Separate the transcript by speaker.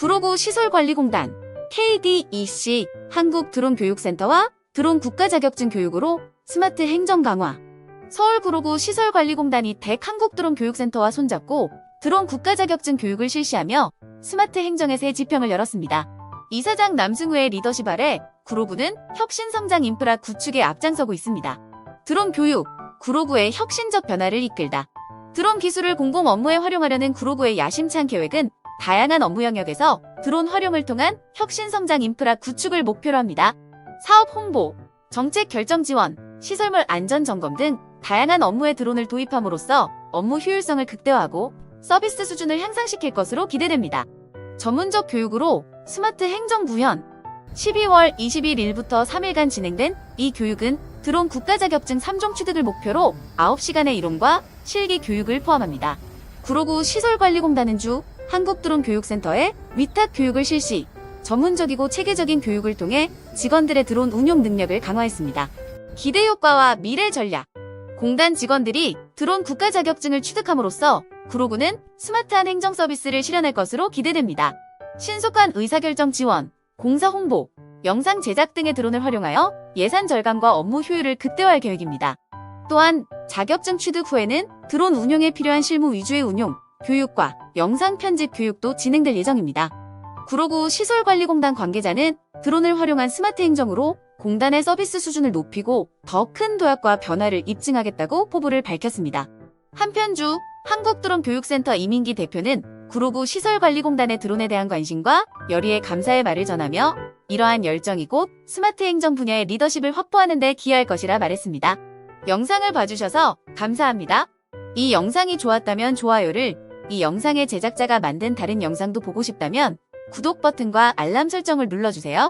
Speaker 1: 구로구 시설관리공단, KDEC, 한국드론교육센터와 드론 국가자격증 교육으로 스마트 행정 강화. 서울 구로구 시설관리공단이 덱 한국드론교육센터와 손잡고 드론 국가자격증 교육을 실시하며 스마트 행정의 새 지평을 열었습니다. 이사장 남승우의 리더십 아래 구로구는 혁신성장 인프라 구축에 앞장서고 있습니다. 드론 교육, 구로구의 혁신적 변화를 이끌다. 드론 기술을 공공 업무에 활용하려는 구로구의 야심찬 계획은 다양한 업무 영역에서 드론 활용을 통한 혁신 성장 인프라 구축을 목표로 합니다. 사업 홍보, 정책 결정 지원, 시설물 안전 점검 등 다양한 업무에 드론을 도입함으로써 업무 효율성을 극대화하고 서비스 수준을 향상시킬 것으로 기대됩니다. 전문적 교육으로 스마트 행정 구현 12월 21일부터 3일간 진행된 이 교육은 드론 국가 자격증 3종 취득을 목표로 9시간의 이론과 실기 교육을 포함합니다. 구로구 시설관리공단은 주 한국드론교육센터에 위탁 교육을 실시, 전문적이고 체계적인 교육을 통해 직원들의 드론 운용 능력을 강화했습니다. 기대 효과와 미래 전략 공단 직원들이 드론 국가 자격증을 취득함으로써 구로구는 스마트한 행정 서비스를 실현할 것으로 기대됩니다. 신속한 의사결정 지원, 공사 홍보, 영상 제작 등의 드론을 활용하여 예산 절감과 업무 효율을 극대화할 계획입니다. 또한 자격증 취득 후에는 드론 운용에 필요한 실무 위주의 운용, 교육과 영상 편집 교육도 진행될 예정입니다. 구로구 시설관리공단 관계자는 드론을 활용한 스마트 행정으로 공단의 서비스 수준을 높이고 더 큰 도약과 변화를 입증하겠다고 포부를 밝혔습니다. 한편 주 한국드론교육센터 이민기 대표는 구로구 시설관리공단의 드론에 대한 관심과 열의의 감사의 말을 전하며 이러한 열정이 곧 스마트 행정 분야의 리더십을 확보하는 데 기여할 것이라 말했습니다. 영상을 봐주셔서 감사합니다. 이 영상이 좋았다면 좋아요를, 이 영상의 제작자가 만든 다른 영상도 보고 싶다면 구독 버튼과 알람 설정을 눌러주세요.